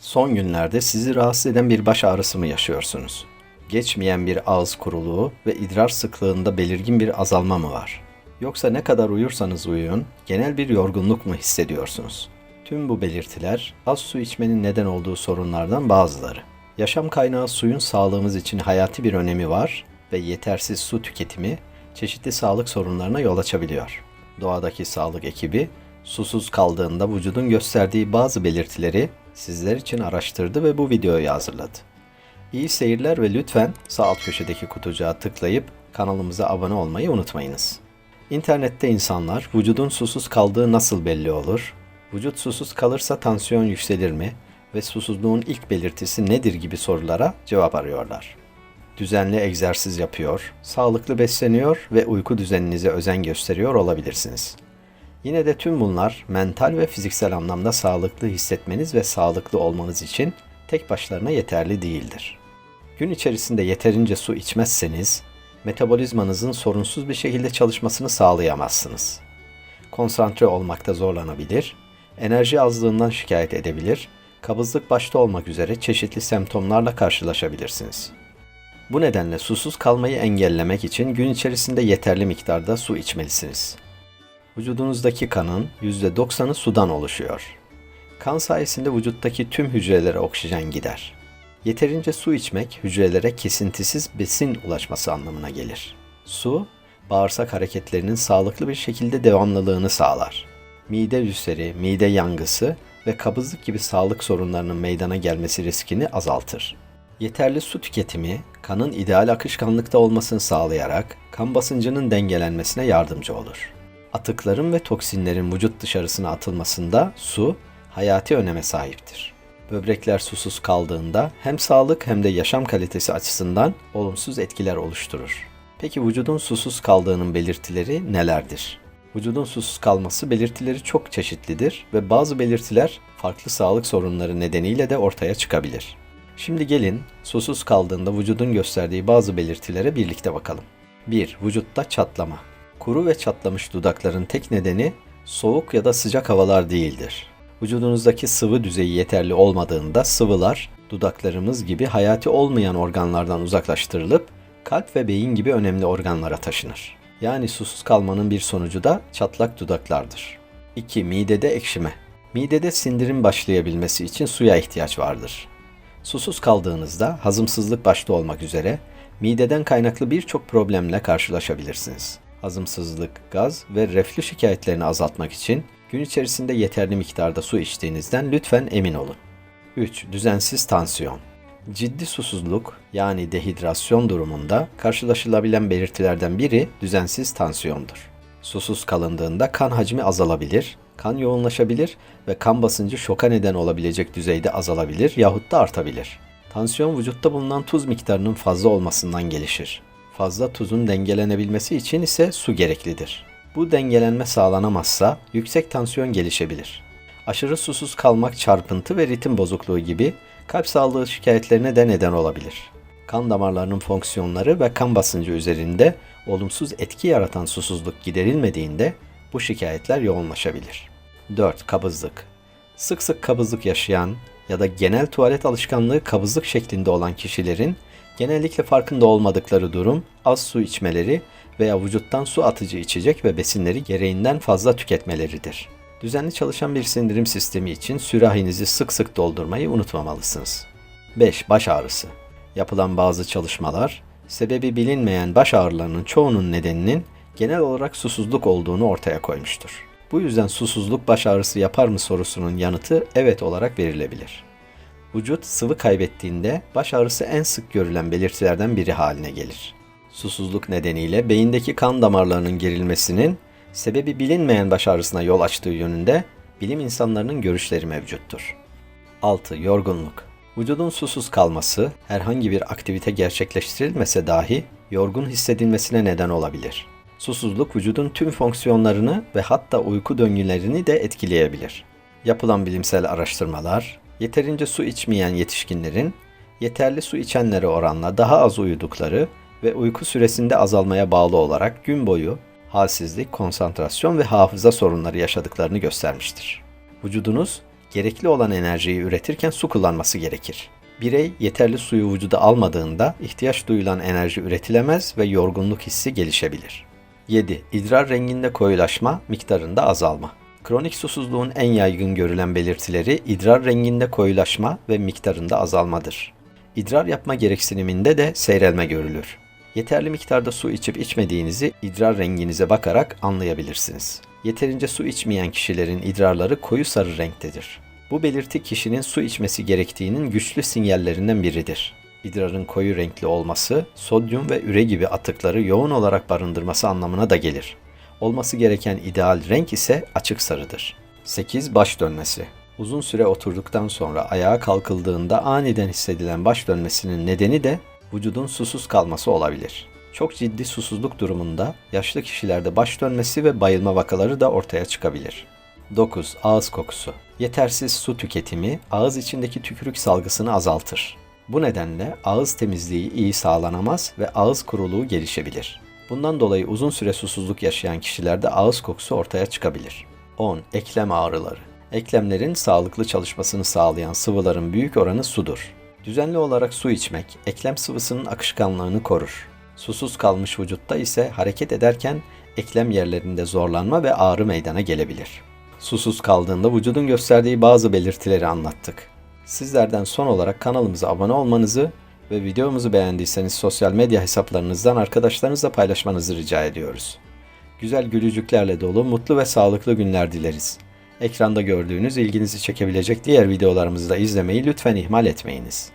Son günlerde sizi rahatsız eden bir baş ağrısı mı yaşıyorsunuz? Geçmeyen bir ağız kuruluğu ve idrar sıklığında belirgin bir azalma mı var? Yoksa ne kadar uyursanız uyuyun, genel bir yorgunluk mu hissediyorsunuz? Tüm bu belirtiler az su içmenin neden olduğu sorunlardan bazıları. Yaşam kaynağı suyun sağlığımız için hayati bir önemi var ve yetersiz su tüketimi çeşitli sağlık sorunlarına yol açabiliyor. Doğadaki sağlık ekibi susuz kaldığında vücudun gösterdiği bazı belirtileri sizler için araştırdı ve bu videoyu hazırladı. İyi seyirler ve lütfen sağ alt köşedeki kutucuğa tıklayıp kanalımıza abone olmayı unutmayınız. İnternette insanlar vücudun susuz kaldığı nasıl belli olur? Vücut susuz kalırsa tansiyon yükselir mi? Ve susuzluğun ilk belirtisi nedir gibi sorulara cevap arıyorlar. Düzenli egzersiz yapıyor, sağlıklı besleniyor ve uyku düzeninize özen gösteriyor olabilirsiniz. Yine de tüm bunlar mental ve fiziksel anlamda sağlıklı hissetmeniz ve sağlıklı olmanız için tek başlarına yeterli değildir. Gün içerisinde yeterince su içmezseniz metabolizmanızın sorunsuz bir şekilde çalışmasını sağlayamazsınız. Konsantre olmakta zorlanabilir, enerji azlığından şikayet edebilir, kabızlık başta olmak üzere çeşitli semptomlarla karşılaşabilirsiniz. Bu nedenle susuz kalmayı engellemek için gün içerisinde yeterli miktarda su içmelisiniz. Vücudunuzdaki kanın %90'ı sudan oluşuyor. Kan sayesinde vücuttaki tüm hücrelere oksijen gider. Yeterince su içmek hücrelere kesintisiz besin ulaşması anlamına gelir. Su, bağırsak hareketlerinin sağlıklı bir şekilde devamlılığını sağlar. Mide ülseri, mide yangısı ve kabızlık gibi sağlık sorunlarının meydana gelmesi riskini azaltır. Yeterli su tüketimi, kanın ideal akışkanlıkta olmasını sağlayarak kan basıncının dengelenmesine yardımcı olur. Atıkların ve toksinlerin vücut dışarısına atılmasında su hayati öneme sahiptir. Böbrekler susuz kaldığında hem sağlık hem de yaşam kalitesi açısından olumsuz etkiler oluşturur. Peki vücudun susuz kaldığının belirtileri nelerdir? Vücudun susuz kalması belirtileri çok çeşitlidir ve bazı belirtiler farklı sağlık sorunları nedeniyle de ortaya çıkabilir. Şimdi gelin susuz kaldığında vücudun gösterdiği bazı belirtilere birlikte bakalım. 1. Vücutta çatlama. Kuru ve çatlamış dudakların tek nedeni soğuk ya da sıcak havalar değildir. Vücudunuzdaki sıvı düzeyi yeterli olmadığında sıvılar dudaklarımız gibi hayati olmayan organlardan uzaklaştırılıp kalp ve beyin gibi önemli organlara taşınır. Yani susuz kalmanın bir sonucu da çatlak dudaklardır. 2. Midede ekşime. Midede sindirim başlayabilmesi için suya ihtiyaç vardır. Susuz kaldığınızda hazımsızlık başta olmak üzere mideden kaynaklı birçok problemle karşılaşabilirsiniz. Hazımsızlık, gaz ve reflü şikayetlerini azaltmak için gün içerisinde yeterli miktarda su içtiğinizden lütfen emin olun. 3. Düzensiz tansiyon. Ciddi susuzluk yani dehidrasyon durumunda karşılaşılabilen belirtilerden biri düzensiz tansiyondur. Susuz kalındığında kan hacmi azalabilir, kan yoğunlaşabilir ve kan basıncı şoka neden olabilecek düzeyde azalabilir yahut da artabilir. Tansiyon vücutta bulunan tuz miktarının fazla olmasından gelişir. Fazla tuzun dengelenebilmesi için ise su gereklidir. Bu dengelenme sağlanamazsa yüksek tansiyon gelişebilir. Aşırı susuz kalmak çarpıntı ve ritim bozukluğu gibi kalp sağlığı şikayetlerine de neden olabilir. Kan damarlarının fonksiyonları ve kan basıncı üzerinde olumsuz etki yaratan susuzluk giderilmediğinde bu şikayetler yoğunlaşabilir. 4. Kabızlık. Sık sık kabızlık yaşayan ya da genel tuvalet alışkanlığı kabızlık şeklinde olan kişilerin genellikle farkında olmadıkları durum az su içmeleri veya vücuttan su atıcı içecek ve besinleri gereğinden fazla tüketmeleridir. Düzenli çalışan bir sindirim sistemi için sürahinizi sık sık doldurmayı unutmamalısınız. 5. Baş ağrısı. Yapılan bazı çalışmalar, sebebi bilinmeyen baş ağrılarının çoğunun nedeninin genel olarak susuzluk olduğunu ortaya koymuştur. Bu yüzden susuzluk baş ağrısı yapar mı sorusunun yanıtı evet olarak verilebilir. Vücut sıvı kaybettiğinde baş ağrısı en sık görülen belirtilerden biri haline gelir. Susuzluk nedeniyle beyindeki kan damarlarının gerilmesinin sebebi bilinmeyen baş ağrısına yol açtığı yönünde bilim insanlarının görüşleri mevcuttur. 6. Yorgunluk. Vücudun susuz kalması herhangi bir aktivite gerçekleştirilmese dahi yorgun hissedilmesine neden olabilir. Susuzluk vücudun tüm fonksiyonlarını ve hatta uyku döngülerini de etkileyebilir. Yapılan bilimsel araştırmalar, yeterince su içmeyen yetişkinlerin yeterli su içenlere oranla daha az uyudukları ve uyku süresinde azalmaya bağlı olarak gün boyu halsizlik, konsantrasyon ve hafıza sorunları yaşadıklarını göstermiştir. Vücudunuz Gerekli olan enerjiyi üretirken su kullanması gerekir. Birey yeterli suyu vücuda almadığında ihtiyaç duyulan enerji üretilemez ve yorgunluk hissi gelişebilir. 7. İdrar renginde koyulaşma, miktarında azalma. Kronik susuzluğun en yaygın görülen belirtileri idrar renginde koyulaşma ve miktarında azalmadır. İdrar yapma gereksiniminde de seyrelme görülür. Yeterli miktarda su içip içmediğinizi idrar renginize bakarak anlayabilirsiniz. Yeterince su içmeyen kişilerin idrarları koyu sarı renktedir. Bu belirti kişinin su içmesi gerektiğinin güçlü sinyallerinden biridir. İdrarın koyu renkli olması, sodyum ve üre gibi atıkları yoğun olarak barındırması anlamına da gelir. Olması gereken ideal renk ise açık sarıdır. 8. Baş dönmesi. Uzun süre oturduktan sonra ayağa kalkıldığında aniden hissedilen baş dönmesinin nedeni de vücudun susuz kalması olabilir. Çok ciddi susuzluk durumunda yaşlı kişilerde baş dönmesi ve bayılma vakaları da ortaya çıkabilir. 9. Ağız kokusu. Yetersiz su tüketimi ağız içindeki tükürük salgısını azaltır. Bu nedenle ağız temizliği iyi sağlanamaz ve ağız kuruluğu gelişebilir. Bundan dolayı uzun süre susuzluk yaşayan kişilerde ağız kokusu ortaya çıkabilir. 10. Eklem ağrıları. Eklemlerin sağlıklı çalışmasını sağlayan sıvıların büyük oranı sudur. Düzenli olarak su içmek eklem sıvısının akışkanlığını korur. Susuz kalmış vücutta ise hareket ederken eklem yerlerinde zorlanma ve ağrı meydana gelebilir. Susuz kaldığında vücudun gösterdiği bazı belirtileri anlattık. Sizlerden son olarak kanalımıza abone olmanızı ve videomuzu beğendiyseniz sosyal medya hesaplarınızdan arkadaşlarınızla paylaşmanızı rica ediyoruz. Güzel gülücüklerle dolu, mutlu ve sağlıklı günler dileriz. Ekranda gördüğünüz ilginizi çekebilecek diğer videolarımızı da izlemeyi lütfen ihmal etmeyiniz.